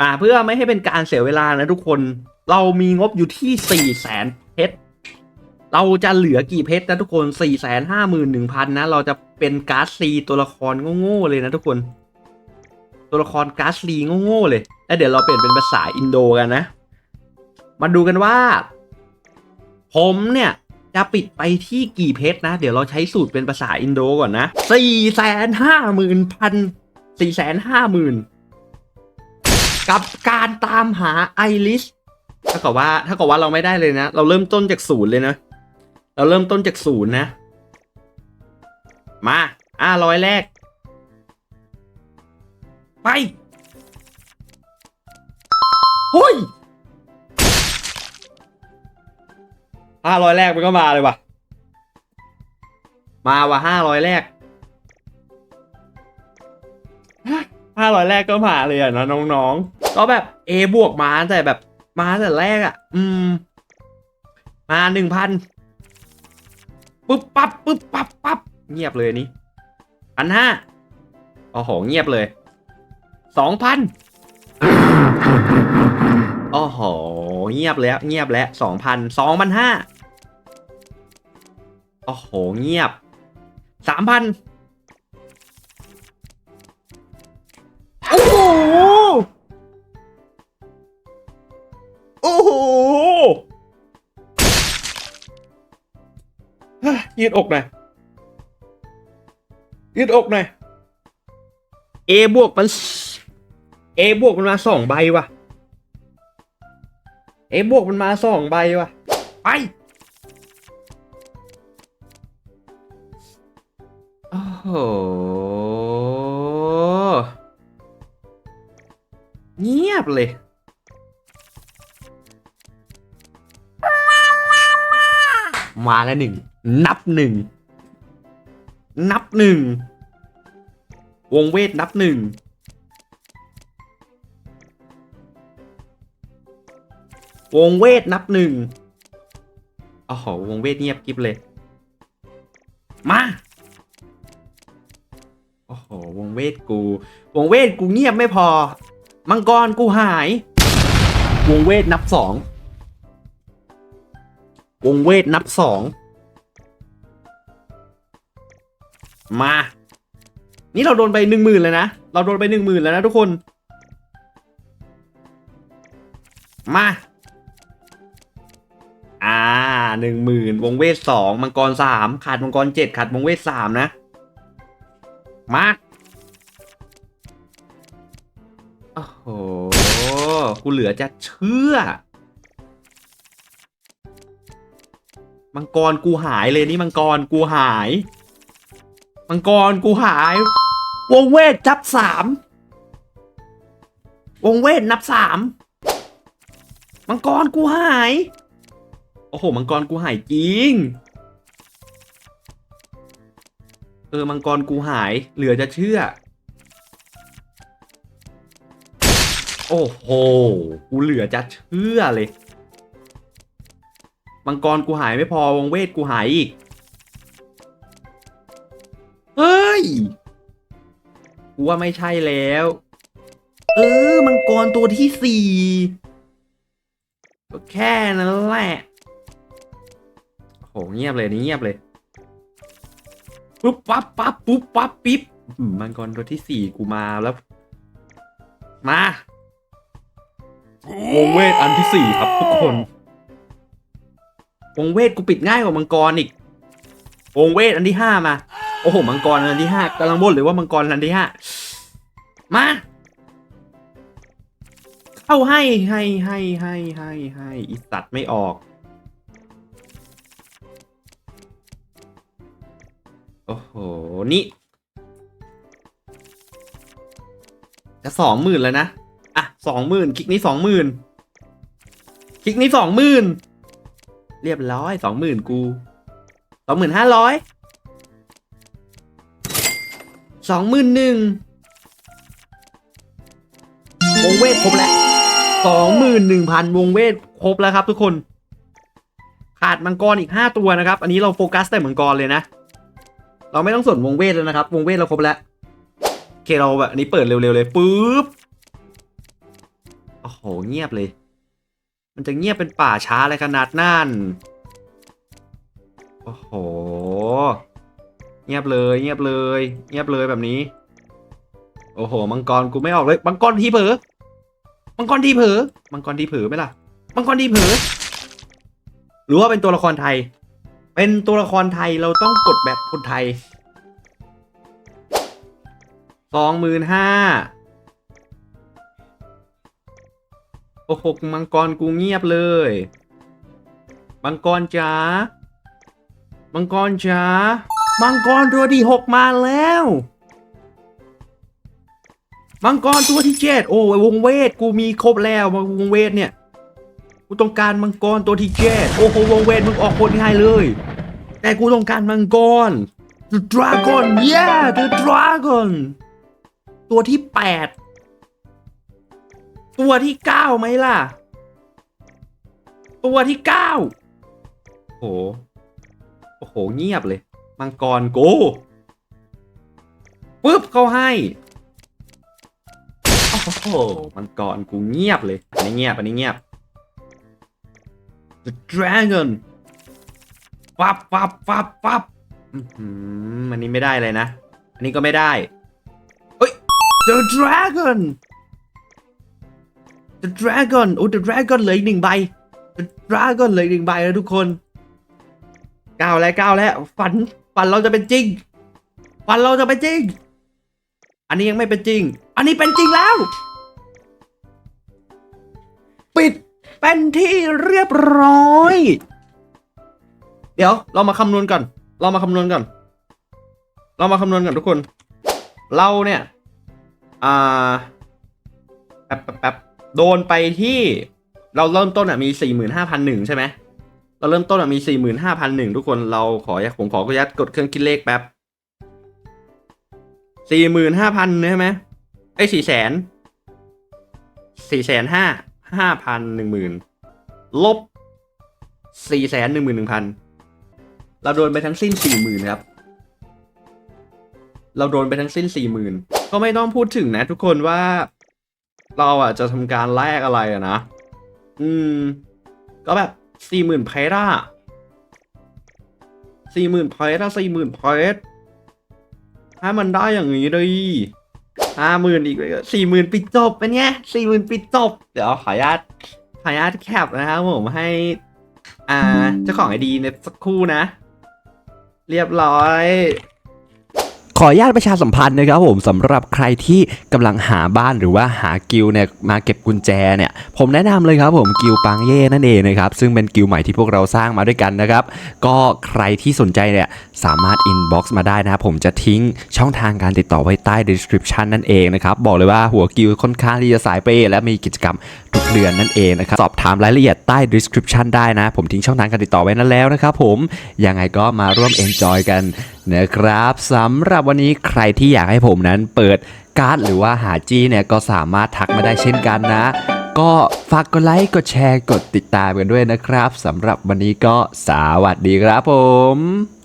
อ่าเพื่อไม่ให้เป็นการเสียเวลานะทุกคน เรามีงบอยู่ที่4ี่แสนเพชรเราจะเหลือกี่เพชรนะทุกคน4ี่แสนห้าหมื่นหนึ่งพันนะ เราจะเป็นการ์ดซีตัวละครโง่ๆเลยนะทุกคน ตัวละครการ์ดซีโง่ๆเลยแล้วเดี๋ยวเราเปลี่ยนเป็นภาษาอินโดกันนะ มาดูกันว่า ผมเนี่ยจะปิดไปที่กี่เพชรนะ เดี๋ยวเราใช้สูตรเป็นภาษาอินโดก่อนนะสี่แสนห้าหมื่นพันสี่แสนห้าหมื่น กับการตามหาไอริสถ้ากับว่าถ้ากับว่าเราไม่ได้เลยนะ เราเริ่มต้นจากศูนย์เลยนะ เราเริ่มต้นจากศูนย์นะ มาอ่าร้อยแรก ไปเฮ้ยห้าร้อยแรกมันก็มาเลยว่ะ มาว่ะห้าร้อยแรกห้าร้อยแรกก็มาเลยอะนะน้องๆ ก็แบบ A บวกมาแต่แบบมาแต่แรกอะ อืม มาหนึ่งพันปึ๊บปั๊บปึ๊บปั๊บปั๊บเงียบเลยนนี้พันห้าโอ้โหเงียบเลยสองพันโอ้โหเงียบแล้ว เงียบแล้วสองพันสองพันห้าโอ้โหเงียบสามพันโอ้โห โหยืดอกหน่อยยืดอกหน่อย A บวกมัน A บวกมันมาสองใบว่ะ A บวกมันมาสองใบว่ะไปโอ้โหเงียบเลย มาแล้วหนึ่ง นับหนึ่ง นับหนึ่ง วงเวทนับหนึ่ง วงเวทนับหนึ่งโอ้โหวงเวทเงียบกิบเลย มา โอ้โห วงเวทกู วงเวทกูเงียบไม่พอ มังกรกูหาย วงเวทนับสอง วงเวทนับสองมา นี่เราโดนไปหนึ่งหมื่นเลยนะ เราโดนไปหนึ่งหมื่นแล้วนะทุกคน มา อ่าหนึ่งหมื่นวงเวทสองมังกรสามขาดมังกรเจ็ดขาดวงเวทสามนะ มาโอ้โหกูเหลือจะเชื่อ มังกรกูหายเลยนี่มังกรกูหาย มังกรกูหาย วงเวทจับสามวงเวทนับสามมังกรกูหาย โอ้โห มังกรกูหายจริง เออ มังกรกูหาย เหลือจะเชื่อ โอ้โห กูเหลือจะเชื่อเลย มังกรกูหายไม่พอวงเวทกูหายอีก เฮ้ย กูว่าไม่ใช่แล้ว เออ มังกรตัวที่สี่ก็แค่นั้นแหละโหเงียบเลยนี่เงียบเลย ปุ๊บปั๊บปั๊บปุ๊บปั๊บปิ๊บมังกรตัวที่สี่กูมาแล้ว มาวงเวทอันที่สี่ครับทุกคน วงเวทกูปิดง่ายกว่ามังกรอีก วงเวทอันที่ห้ามา โอ้โห มังกรอันที่ห้ากำลังบ่นเลยว่ามังกรอันที่ห้ามา เข้าให้ให้ให้ให้ให้ให้อีสัตว์ไม่ออก โอ้โห นี่ จะสองหมื่นแล้วนะ อะสองหมื่นคลิกนี้สองหมื่นคลิกนี้สองหมื่น เรียบร้อยสองหมื่นกูสองหมื่นห้าร้อยสองหมื่นหนึ่งวงเวทครบแล้วสองหมื่นหนึ่งพันวงเวทครบแล้วครับทุกคน ขาดมังกรอีกห้าตัวนะครับ อันนี้เราโฟกัสแต่มังกรเลยนะ เราไม่ต้องสนวงเวทแล้วนะครับ วงเวทเราครบแล้วโอเคเราแบบอันนี้เปิดเร็วๆเลยปุ๊บโอ้โหเงียบเลย มันจะเงียบเป็นป่าช้าอะไรขนาดนั่น โอ้โห เงียบเลยเงียบเลย เงียบเลยแบบนี้ โอ้โห มังกรกูไม่ออกเลย มังกรที่เผลอ มังกรที่เผลอ มังกรที่เผลอไหมล่ะ มังกรที่เผลอ หรือว่าเป็นตัวละครไทย เป็นตัวละครไทยเราต้องกดแบบคนไทยสองหมื่นห้า โอ้โหมังกรกูเงียบเลยมังกรจ๋ามังกรจ๋ามังกรตัวที่หกมาแล้ว มังกรตัวที่เจ็ดโอ้ยวงเวทกูมีครบแล้ววงเวทเนี่ยกูต้องการมังกรตัวที่เจ็ดโอ้โหวงเวทมึงออกคนง่ายเลย แต่กูต้องการมังกร The Dragon yeah The Dragon ตัวที่แปด ตัวที่เก้าไหมล่ะ ตัวที่เก้าโอ้โหโอ้โห เงียบเลย มังกรโกปึ๊บเขาให้โอ้โหมังกรกูเงียบเลยอันนี้เงียบอันนี้เงียบ The Dragon ฟับฟับฟับฟับอืมอันนี้ไม่ได้เลยนะ อันนี้ก็ไม่ได้เฮ้ย The Dragon The Dragon โอ้ The Dragon เหลืออีกหนึ่งใบ The Dragon เหลืออีกหนึ่งใบแล้วทุกคนก้าวแล้วก้าวแล้ว ฝันฝันเราจะเป็นจริง ฝันเราจะเป็นจริง อันนี้ยังไม่เป็นจริง อันนี้เป็นจริงแล้ว ปิดเป็นที่เรียบร้อย เดี๋ยวเรามาคำนวณก่อน เรามาคำนวณก่อน เรามาคำนวณก่อนทุกคน เราเนี่ย อ่า แป๊บแป๊บแป๊บ โดนไปที่เราเริ่มต้นอะมีสี่หมื่นห้าพันหนึ่งใช่ไหมเราเริ่มต้นอะมีสี่หมื่นห้าพันหนึ่งทุกคนเราขอผมขออนุญาตกดเครื่องคิดเลขแป๊บสี่หมื่นห้าพันใช่ไหมไอ้สี่แสนสี่แสนห้าห้าพันหนึ่งหมื่นลบสี่แสนหนึ่งหมื่นหนึ่งพันเราโดนไปทั้งสิ้นสี่หมื่นครับ เราโดนไปทั้งสิ้นสี่หมื่นก็ไม่ต้องพูดถึงนะทุกคนว่า เราอะจะทำการแลกอะไรอะนะ อืม ก็แบบสี่หมื่นเพชรอะสี่หมื่นเพชรอะสี่หมื่นเพชรถ้มันได้อย่างนี้เลยห้าหมื่นอีกสี่หมื่นปิดจบเป็นไงสี่หมื่นปิดจบ เดี๋ยวขออนุญาตขออนุญาตแคปนะครับผมให้ อ่าเจ้าของไอดีในสักครู่นะ เรียบร้อย ขออนุญาตประชาสัมพันธ์นะครับผมสำหรับใครที่กำลังหาบ้านหรือว่าหากิลเนี่ยมาเก็บกุญแจเนี่ยผมแนะนำเลยครับผมกิลปังเย่นั่นเองนะครับซึ่งเป็นกิลใหม่ที่พวกเราสร้างมาด้วยกันนะครับก็ใครที่สนใจเนี่ยสามารถ inbox มาได้นะครับผมจะทิ้งช่องทางการติดต่อไว้ใต้ description นั่นเองนะครับบอกเลยว่าหัวกิลค่อนข้างที่จะสายเปและมีกิจกรรมทุกเดือนนั่นเองนะครับสอบถามรายละเอียดใต้ description ได้นะ ผมทิ้งช่องทางการติดต่อไว้นั่นแล้วนะครับผมยังไงก็มาร่วม enjoy กัน นะครับสำหรับวันนี้ใครที่อยากให้ผมนั้นเปิดการ์ดหรือว่าหาจี้เนี่ยก็สามารถทักมาได้เช่นกันนะ ก็ฝากกดไลค์กดแชร์กดติดตามกันด้วยนะครับสำหรับวันนี้ก็สวัสดีครับผม